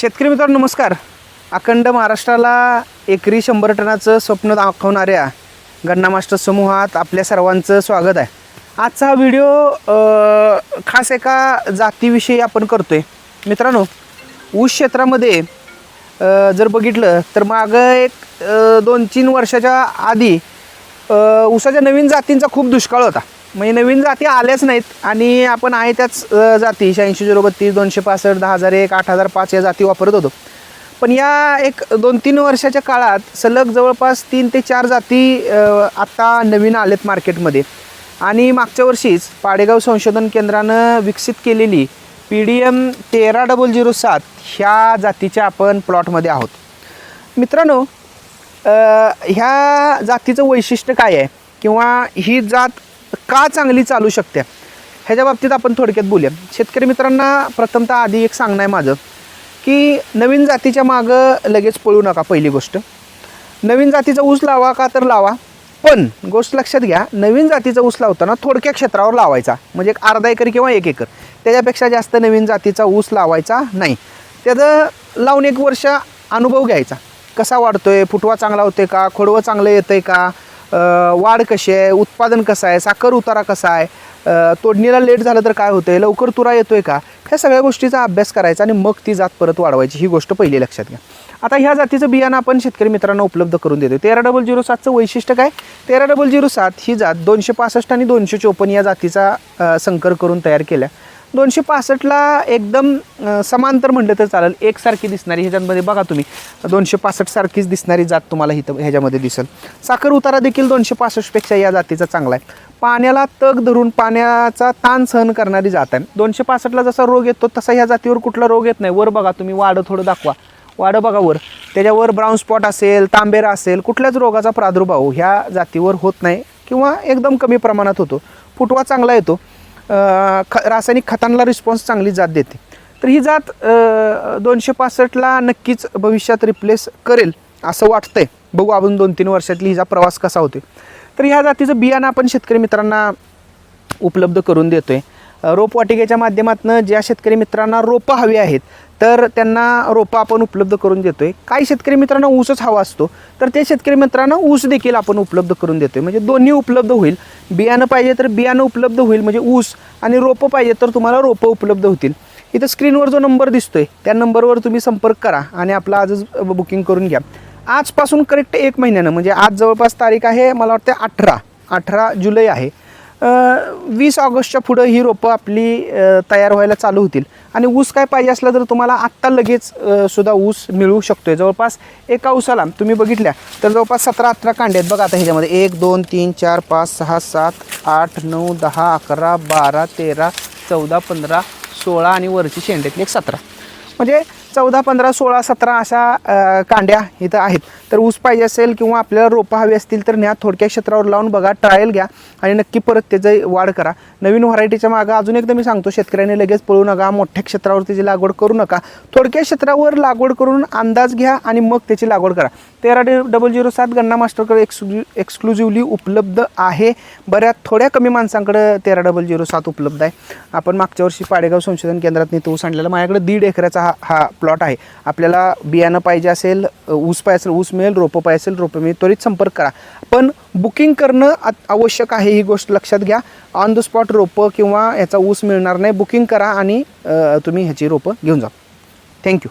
शेतकरी मित्रांनो नमस्कार. अखंड महाराष्ट्राला एकरी शंभर टनाचं स्वप्न दाखवणाऱ्या गन्ना मास्टर समूहात आपल्या सर्वांचं स्वागत आहे. आजचा हा व्हिडिओ अ, खास एका जातीविषयी आपण करतोय. मित्रांनो ऊस क्षेत्रामध्ये अ, जर बघितलं तर मागं एक अ, दोन तीन वर्षाच्या आधी अ, ऊसाच्या नवीन जातींचा खूप दुष्काळ होता. म्हणजे नवीन जाती आल्याच नाहीत आणि आपण आहे त्याच जाती. शहाऐंशी झिरो बत्तीस दोनशे पासष्ट दहा हजार एक आठ हजार पाच या जाती वापरत होतो. पण या एक दोन तीन वर्षाच्या काळात सलग जवळपास तीन ते चार जाती आत्ता नवीन आलेत मार्केटमध्ये. आणि मागच्या वर्षीच पाडेगाव संशोधन केंद्रानं विकसित केलेली पी डी एम तेरा डबल झिरो सात ह्या जातीच्या आपण प्लॉटमध्ये आहोत. मित्रांनो ह्या जातीचं वैशिष्ट्य काय आहे? किंवा ही जात का चांगली चालू शकते? ह्याच्या बाबतीत आपण थोडक्यात बोलूया. शेतकरी मित्रांना प्रथमतः आधी एक सांगणं आहे माझं की नवीन जातीच्या मागं लगेच पळू नका पहिली गोष्ट. नवीन जातीचा ऊस लावा का तर लावा पण गोष्ट लक्षात घ्या नवीन जातीचा ऊस लावताना थोडक्या क्षेत्रावर लावायचा. म्हणजे एक अर्धा एकर किंवा एक एकर. त्याच्यापेक्षा जास्त नवीन जातीचा ऊस लावायचा नाही. त्याचं लावून एक वर्ष अनुभव घ्यायचा. कसा वाढतोय फुटवा चांगला होतोय का खोडवं चांगलं येतंय का वाढ कशी आहे? उत्पादन कसं आहे? साखर उतारा कसा आहे? तोडणीला लेट झालं तर काय होतंय? लवकर तुरा येतोय का? ह्या सगळ्या गोष्टीचा अभ्यास करायचा आणि मग ती जात परत वाढवायची. ही गोष्ट पहिली लक्षात घ्या. आता ह्या जातीचं बियाणं आपण शेतकरी मित्रांना उपलब्ध करून देतो तेरा डबल झिरो सातचं वैशिष्ट्य काय? तेरा डबल झिरो सात ही जात दोनशे पासष्ट आणि दोनशे चोपन्न या जातीचा संकर करून तयार केल्या. दोनशे पासष्टला एकदम समांतर म्हटलं तर चालेल. एकसारखी दिसणारी ह्याच्यामध्ये बघा तुम्ही. दोनशे पासष्ट सारखीच दिसणारी जात तुम्हाला इथं ह्याच्यामध्ये दिसेल. साखर उतारा देखील दोनशे पासष्टपेक्षा या जातीचा चांगला आहे. पाण्याला तग धरून पाण्याचा ताण सहन करणारी जात आहे. दोनशे पासष्टला जसा रोग येतो तसा ह्या जातीवर कुठला रोग येत नाही. वर बघा तुम्ही वाडं थोडं दाखवा. वाडं बघा वर. त्याच्यावर ब्राऊन स्पॉट असेल तांबेरा असेल कुठल्याच रोगाचा प्रादुर्भाव ह्या जातीवर होत नाही किंवा एकदम कमी प्रमाणात होतो. फुटवा चांगला येतो. ख रासायनिक खतांना रिस्पॉन्स चांगली जात देते. तर ही जात दोनशे पासष्टला नक्कीच भविष्यात रिप्लेस करेल असं वाटतंय. बघू आपण दोन तीन वर्षातली हिचा प्रवास कसा होतोय. तर ह्या जातीचं बियाणं आपण शेतकरी मित्रांना उपलब्ध करून देतोय. रोपवाटिकेच्या माध्यमातून ज्या शेतकरी मित्रांना रोपं हवी आहेत तर त्यांना रोपं आपण उपलब्ध करून देतोय. काही शेतकरी मित्रांना ऊसच हवा असतो तर ते शेतकरी मित्रांना ऊस देखील आपण उपलब्ध करून देतोय. म्हणजे दोन्ही उपलब्ध होईल. बियाणं पाहिजे तर बियाणं उपलब्ध होईल म्हणजे ऊस आणि रोपं पाहिजे तर तुम्हाला रोपं उपलब्ध होतील. इथं स्क्रीनवर जो नंबर दिसतोय त्या नंबरवर तुम्ही संपर्क करा आणि आपला आजच बुकिंग करून घ्या. आजपासून करेक्ट एक महिन्यानं म्हणजे आज जवळपास तारीख आहे मला वाटतं अठरा. अठरा जुलै आहे. वीस ऑगस्टच्या पुढं ही रोपं आपली तयार व्हायला चालू होतील. आणि ऊस काय पाहिजे असलं तर तुम्हाला आत्ता लगेच सुद्धा ऊस मिळू शकतो आहे जवळपास एका ऊसाला तुम्ही बघितल्या तर जवळपास सतरा अठरा कांडे आहेत बघा आता ह्याच्यामध्ये. एक दोन तीन चार पाच सहा सात आठ नऊ दहा अकरा बारा तेरा चौदा पंधरा सोळा आणि वरची शेंडेतली एक सतरा. म्हणजे चौदा पंधरा सोळा सतरा अशा कांड्या इथं आहेत. तर ऊस पाहिजे असेल किंवा आपल्याला रोपं हवी असतील तर न्या थोडक्या क्षेत्रावर लावून बघा ट्रायल घ्या आणि नक्की परत त्याचं वाढ करा. नवीन व्हरायटीच्या मागं अजून एकदा मी सांगतो शेतकऱ्यांनी लगेच पळू नका मोठ्या क्षेत्रावर त्याची लागवड करू नका. थोडक्या क्षेत्रावर लागवड करून अंदाज घ्या आणि मग त्याची लागवड करा. तेरा डबल झिरो सात गन्ना मास्टरकडे एक्सक्लु एक्सक्लुझिव्हली उपलब्ध आहे. बऱ्याच थोड्या कमी माणसांकडे तेरा डबल झिरो सात उपलब्ध आहे. आपण मागच्या वर्षी पाडेगाव संशोधन केंद्रात नेतो ऊस आणलेला माझ्याकडे दीड एकराचा हा हा प्लॉट आहे. आपल्याला बियाणं पाहिजे असेल ऊस पाहिजे असेल ऊस मिळेल रोपं पाहिजे असेल रोपं मिळेल त्वरित संपर्क करा. पण बुकिंग करणं आत- आवश्यक आहे ही गोष्ट लक्षात घ्या. ऑन द स्पॉट रोपं किंवा याचा ऊस मिळणार नाही बुकिंग करा आणि तुम्ही ह्याची रोपं घेऊन जा. थँक्यू